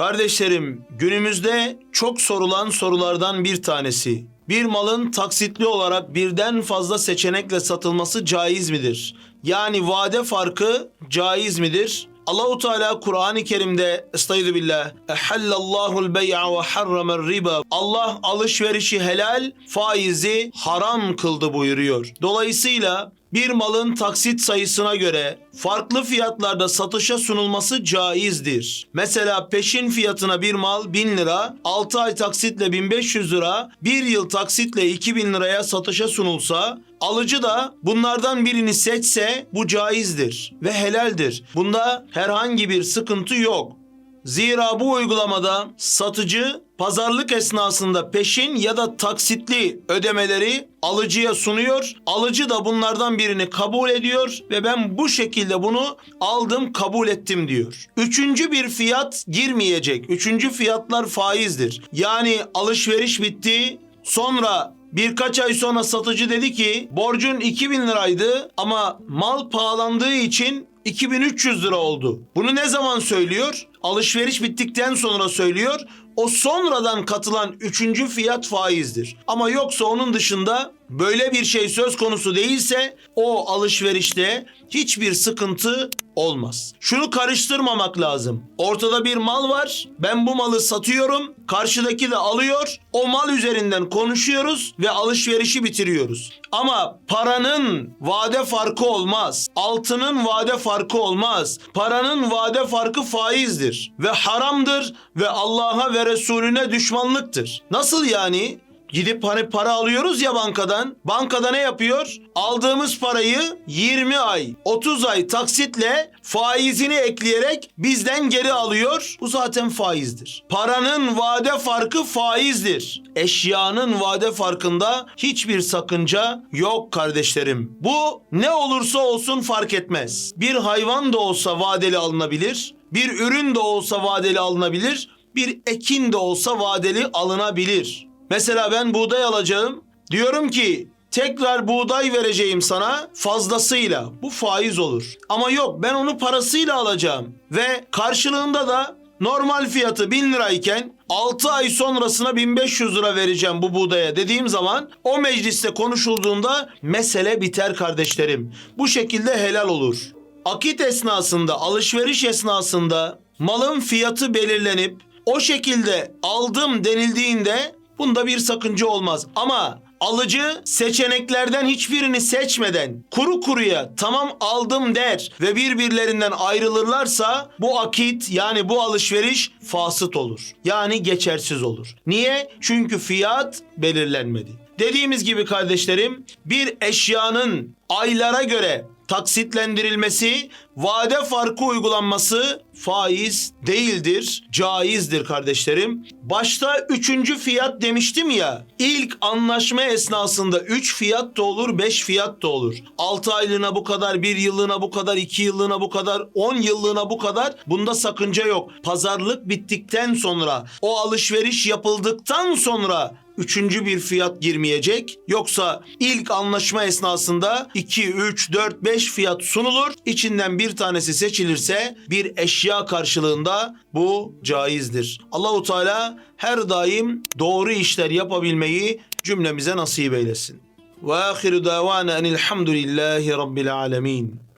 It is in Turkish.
Kardeşlerim, günümüzde çok sorulan sorulardan bir tanesi. Bir malın taksitli olarak birden fazla seçenekle satılması caiz midir? Yani vade farkı caiz midir? Allahu Teala Kur'an-ı Kerim'de Estaizu billah Ehallallahu'l bey'a ve harramer riba Allah alışverişi helal, faizi haram kıldı buyuruyor. Dolayısıyla bir malın taksit sayısına göre farklı fiyatlarda satışa sunulması caizdir. Mesela peşin fiyatına bir mal 1000 lira, 6 ay taksitle 1500 lira, 1 yıl taksitle 2000 liraya satışa sunulsa alıcı da bunlardan birini seçse bu caizdir ve helaldir. Bunda herhangi bir sıkıntı yok. Zira bu uygulamada satıcı pazarlık esnasında peşin ya da taksitli ödemeleri alıcıya sunuyor. Alıcı da bunlardan birini kabul ediyor ve ben bu şekilde bunu aldım kabul ettim diyor. Üçüncü bir fiyat girmeyecek. Üçüncü fiyatlar faizdir. Yani alışveriş bitti. Sonra Birkaç ay sonra satıcı dedi ki borcun 2000 liraydı ama mal pahalandığı için 2300 lira oldu. Bunu ne zaman söylüyor? Alışveriş bittikten sonra söylüyor. O sonradan katılan üçüncü fiyat faizdir. Ama yoksa onun dışında böyle bir şey söz konusu değilse o alışverişte hiçbir sıkıntı olmaz. Şunu karıştırmamak lazım. Ortada bir mal var. Ben bu malı satıyorum. Karşıdaki de alıyor. O mal üzerinden konuşuyoruz ve alışverişi bitiriyoruz. Ama paranın vade farkı olmaz. Altının vade farkı olmaz. Paranın vade farkı faizdir ve haramdır ve Allah'a ve Resulüne düşmanlıktır. Nasıl yani? Gidip hani para alıyoruz ya bankadan. Bankada ne yapıyor? Aldığımız parayı 20 ay, 30 ay taksitle faizini ekleyerek bizden geri alıyor. Bu zaten faizdir. Paranın vade farkı faizdir. Eşyanın vade farkında hiçbir sakınca yok kardeşlerim. Bu ne olursa olsun fark etmez. Bir hayvan da olsa vadeli alınabilir. Bir ürün de olsa vadeli alınabilir. Bir ekin de olsa vadeli alınabilir. Mesela ben buğday alacağım. Diyorum ki tekrar buğday vereceğim sana fazlasıyla. Bu faiz olur. Ama yok ben onu parasıyla alacağım. Ve karşılığında da normal fiyatı 1000 lirayken 6 ay sonrasına 1500 lira vereceğim bu buğdaya dediğim zaman o mecliste konuşulduğunda mesele biter kardeşlerim. Bu şekilde helal olur. Akit esnasında, alışveriş esnasında malın fiyatı belirlenip o şekilde aldım denildiğinde bunda bir sakınca olmaz. Ama alıcı seçeneklerden hiçbirini seçmeden kuru kuruya tamam aldım der ve birbirlerinden ayrılırlarsa bu akit yani bu alışveriş fasıt olur. Yani geçersiz olur. Niye? Çünkü fiyat belirlenmedi. Dediğimiz gibi kardeşlerim bir eşyanın aylara göre taksitlendirilmesi, vade farkı uygulanması faiz değildir, caizdir kardeşlerim. Başta üçüncü fiyat demiştim ya, ilk anlaşma esnasında üç fiyat da olur, beş fiyat da olur. Altı aylığına bu kadar, bir yıllığına bu kadar, iki yıllığına bu kadar, on yıllığına bu kadar bunda sakınca yok. Pazarlık bittikten sonra, o alışveriş yapıldıktan sonra üçüncü bir fiyat girmeyecek. Yoksa ilk anlaşma esnasında 2, 3, 4, 5 fiyat sunulur. İçinden bir tanesi seçilirse bir eşya karşılığında bu caizdir. Allahu Teala her daim doğru işler yapabilmeyi cümlemize nasip eylesin. Ve ahiru davana enilhamdülillahi rabbil alemin.